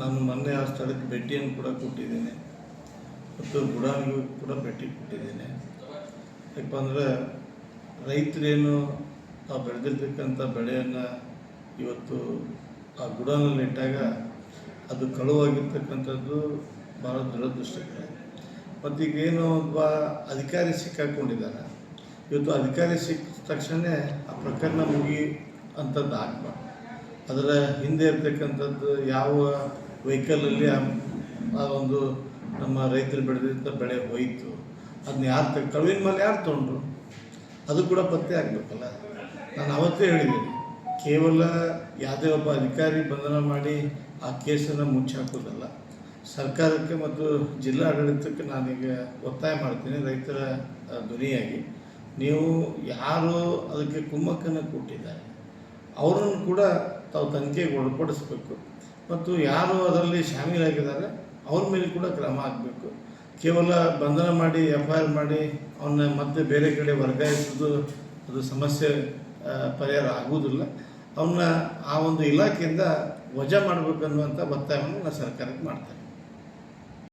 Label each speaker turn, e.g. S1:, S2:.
S1: ನಾನು ಮೊನ್ನೆ ಆ ಸ್ಥಳಕ್ಕೆ ಭೇಟಿಯನ್ನು ಕೂಡ ಕೊಟ್ಟಿದ್ದೇನೆ. ಮತ್ತು ಬುಡಾನಿಗೂ ಕೂಡ ಭೇಟಿ ಕೊಟ್ಟಿದ್ದೇನೆ. ಯಾಕಪ್ಪ ಅಂದರೆ ರೈತರೇನು ಆ ಬೆಳೆದಿರ್ತಕ್ಕಂಥ ಬೆಳೆಯನ್ನು ಇವತ್ತು ಆ ಗುಡಾನಲ್ಲಿ ಇಟ್ಟಾಗ ಅದು ಕಳುವಾಗಿರ್ತಕ್ಕಂಥದ್ದು ಭಾಳ ದುರದೃಷ್ಟಕರ. ಮತ್ತು ಈಗ ಏನು ಒಬ್ಬ ಅಧಿಕಾರಿ ಸಿಕ್ಕಾಕೊಂಡಿದ್ದಾರೆ ಇವತ್ತು ಅಧಿಕಾರಿ ಸಿಕ್ಕ ತಕ್ಷಣ ಆ ಪ್ರಕರಣ ಮುಗಿ ಅಂಥದ್ದು ಆಗಬಾರ್ದು. ಅದರ ಹಿಂದೆ ಇರ್ತಕ್ಕಂಥದ್ದು ಯಾವ ವೆಹಿಕಲಲ್ಲಿ ಆ ಒಂದು ನಮ್ಮ ರೈತರು ಬೆಳೆದಿದ್ದ ಬೆಳೆ ಹೋಯಿತು ಅದನ್ನ ಯಾರು ತ ಕಳುವಿನ ಮೇಲೆ ಯಾರು ತೊಗೊಂಡ್ರು? ಅದು ಕೂಡ ಪತ್ತೆ ಆಗಬೇಕಲ್ಲ. ನಾನು ಅವತ್ತೇ ಹೇಳಿದ್ದೀನಿ ಕೇವಲ ಯಾವುದೇ ಒಬ್ಬ ಅಧಿಕಾರಿ ಬಂಧನ ಮಾಡಿ ಆ ಕೇಸನ್ನು ಮುಚ್ಚಾಕೋದಲ್ಲ ಸರ್ಕಾರಕ್ಕೆ ಮತ್ತು ಜಿಲ್ಲಾ ಆಡಳಿತಕ್ಕೆ ನಾನೀಗ ಒತ್ತಾಯ ಮಾಡ್ತೀನಿ, ರೈತರ ಧ್ವನಿಯಾಗಿ. ನೀವು ಯಾರು ಅದಕ್ಕೆ ಕುಮ್ಮಕ್ಕನ್ನು ಕೊಟ್ಟಿದ್ದಾರೆ? ಅವರನ್ನು ಕೂಡ ತಾವು ತನಿಖೆಗೆ ಒಳಪಡಿಸಬೇಕು. ಮತ್ತು ಯಾರು ಅದರಲ್ಲಿ ಶಾಮೀಲಾಗಿದ್ದಾರೆ, ಅವ್ರ ಮೇಲೆ ಕೂಡ ಕ್ರಮ ಆಗಬೇಕು ಕೇವಲ ಬಂಧನ ಮಾಡಿ ಎಫ್ ಐ ಆರ್ ಮಾಡಿ ಅವನ್ನ ಮತ್ತೆ ಬೇರೆ ಕಡೆ ವರ್ಗಾಯಿಸೋದು ಅದು ಸಮಸ್ಯೆ ಪರಿಹಾರ ಆಗುವುದಿಲ್ಲ. ಅವನ್ನ ಆ ಒಂದು ಇಲಾಖೆಯಿಂದ ವಜಾ ಮಾಡಬೇಕನ್ನುವಂಥ ಒತ್ತಾಯವನ್ನು ನಾನು ಸರ್ಕಾರಕ್ಕೆ ಮಾಡ್ತೇನೆ